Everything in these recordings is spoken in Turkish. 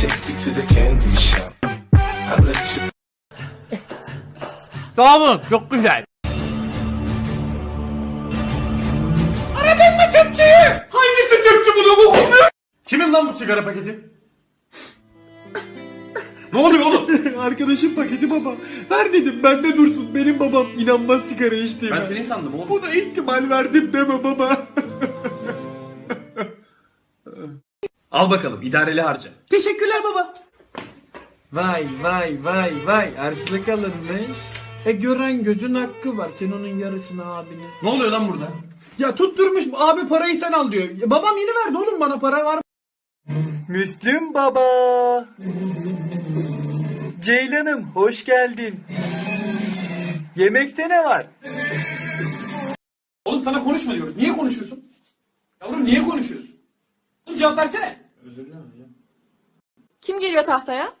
take you to the candy shop. I let you Sağ olun çok güzel. Hangisi tüpçü bunu bu konuyu? Kimin lan bu sigara paketi? ne oluyor oğlum? Arkadaşım paketi baba. Ver dedim bende dursun. Benim babam inanmaz sigara içtiğime. Ben seni sandım oğlum. Buna ihtimal verdim deme baba. Al bakalım idareli harca. Teşekkürler baba. Vay vay vay vay harçlık alınmış. E gören gözün hakkı var. Sen onun yarısını abine. Ne oluyor lan burada? Ya tutturmuş abi parayı sen al diyor. Ya babam yeni verdi oğlum bana para var. Müslüm baba. Ceylan'ım hoş geldin. Yemekte ne var? Oğlum sana konuşma diyoruz. Niye konuşuyorsun? Yavrum niye konuşuyorsun? Oğlum cevap versene. Kim geliyor tahtaya?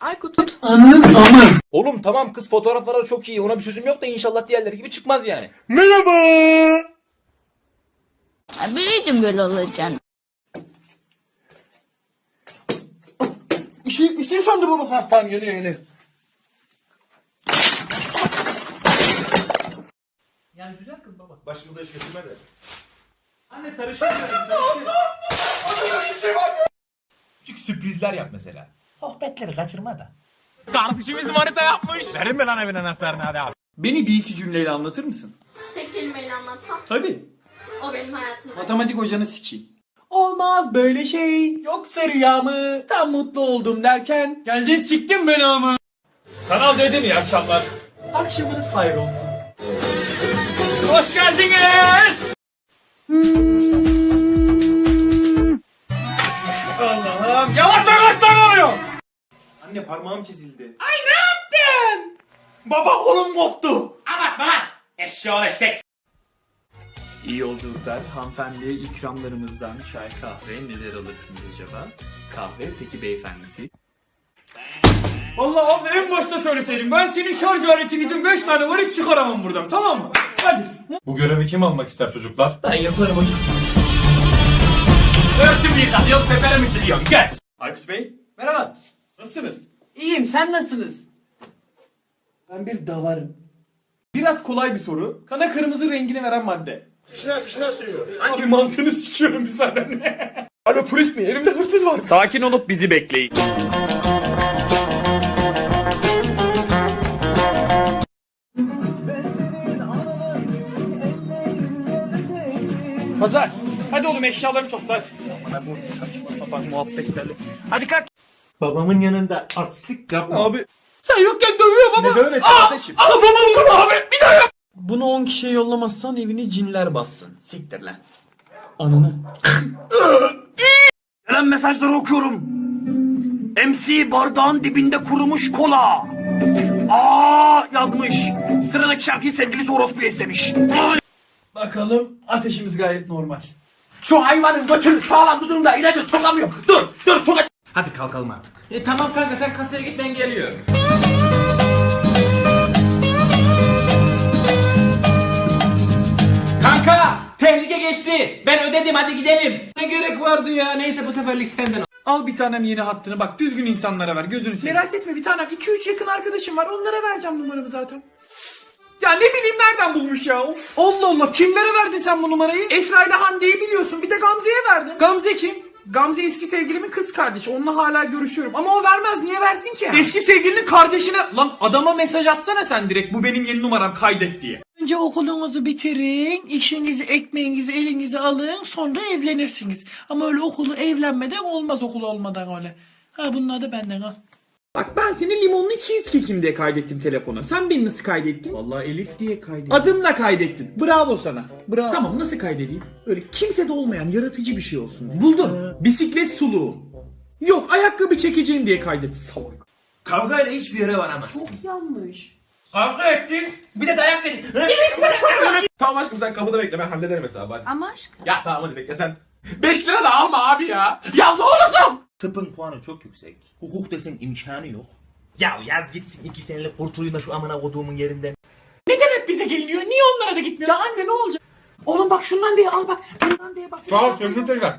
Aykut tut. Oğlum tamam kız fotoğrafları çok iyi. Ona bir sözüm yok da inşallah diğerleri gibi çıkmaz yani. Biliyordum böyle olacağını. İşi, işi sandı baba. Ha tamam geliyor geliyor. Yani güzel kız baba. Başımda iş getirme de. Anne sarışın. Küçük sürprizler yap mesela. Sohbetleri kaçırma da. Kardeşimiz manita yapmış. Beni bir iki cümleyle anlatır mısın? Tek kelimeyle anlatsam Tabii. o benim hayatımda. Matematik hocanı sikeyim. Olmaz böyle şey. Yoksa rüyamı tam mutlu oldum derken geldin siktin beni ama. Kanal dedim iyi akşamlar. Akşamınız hayır olsun. Hoş geldiniz. Allah'ım yavaş yavaş lan oluyor. Anne parmağım çizildi. Baba kolum koptu. Abartma lan. Eşya eşek. İyi yolculuklar. Hanımefendi ikramlarımızdan çay kahve neler alırsınız acaba? Kahve peki beyefendisi? Allah abi en başta söyleseydim ben senin şarj aletin için 5 tane var hiç çıkaramam buradan tamam mı? Hadi. Bu görevi kim almak ister çocuklar? Ben yaparım hocam. Örtümü yıkatıyorum seferim içiliyorum geç. Aykut Bey merhaba. Nasılsınız? İyiyim sen nasılsınız? Ben bir davarım. Biraz kolay bir soru. Kana kırmızı rengini veren madde. Fişne fişne suyu. Abi mantığını sikiyorum müsaadenle. Alo polis mi? Elimde hırsız var. Sakin olup bizi bekleyin. Hazar. Hadi oğlum eşyalarını topla. hadi. Bana bu saçma sapan muhabbetlerle. Hadi kalk. Babamın yanında artistlik yapma. Abi. Sen yokken dövüyor baba. Ne dövmesi Aa! kardeşim? Kafama vurma abi. Bir daha yap. Bunu 10 kişiye yollamazsan evini cinler bassın. Siktir lan. Ananı. Gelen mesajları okuyorum. MC bardağın dibinde kurumuş kola. Aa yazmış. Sıradaki şarkıyı sevgilisi orospu istemiş. Bakalım ateşimiz gayet normal. Şu hayvanın götünü sağlam tutun da ilacı sokamıyorum. Dur dur sokac... Hadi kalkalım artık. E tamam kanka sen kasaya git ben geliyorum. Kanka tehlike geçti. Ben ödedim hadi gidelim. Ne gerek vardı ya neyse bu seferlik senden al. Al bir tanem yeni hattını bak düzgün insanlara ver gözünü seveyim. Merak etme bir tanem 2-3 yakın arkadaşım var onlara vereceğim numaramı zaten. Ya ne bileyim nereden bulmuş ya of. Allah Allah kimlere verdin sen bu numarayı? Esra ile Hande'yi biliyorsun bir de Gamze'ye verdin. Gamze kim? Gamze eski sevgilimin kız kardeşi. Onunla hala görüşüyorum. Ama o vermez. Niye versin ki? Eski sevgilinin kardeşine... Lan adama mesaj atsana sen direkt. Bu benim yeni numaram kaydet diye. Önce okulunuzu bitirin, işinizi, ekmeğinizi elinize alın, sonra evlenirsiniz. Ama öyle okulu evlenmeden olmaz okul olmadan öyle. Ha bunlar da benden al. Bak ben seni limonlu cheesecake'im diye kaydettim telefona. Sen beni nasıl kaydettin? Vallahi Elif diye kaydettim. Adımla kaydettim. Bravo sana. Bravo. Tamam nasıl kaydedeyim? Öyle kimsede olmayan yaratıcı bir şey olsun. Buldum. Bisiklet suluğum. Yok ayakkabı çekeceğim diye kaydet salak. Kavgayla hiçbir yere varamazsın. Yanlış. Kavga ettin. Bir de dayak verin. Tamam aşkım sen kapıda bekle ben hallederim hesabı hadi. Ama aşk. Ya tamam hadi bekle sen. 5 lira da alma abi ya. Ya ne olursun. Tıpın puanı çok yüksek. Hukuk desen imkanı yok. Ya yaz gitsin iki senelik kurtulayım da şu amına koduğumun yerinden. Neden hep bize geliniyor? Niye onlara da gitmiyor? Ya anne ne olacak? Oğlum bak şundan diye al bak. Bundan diye bak. Sağ ol söndür tekrar.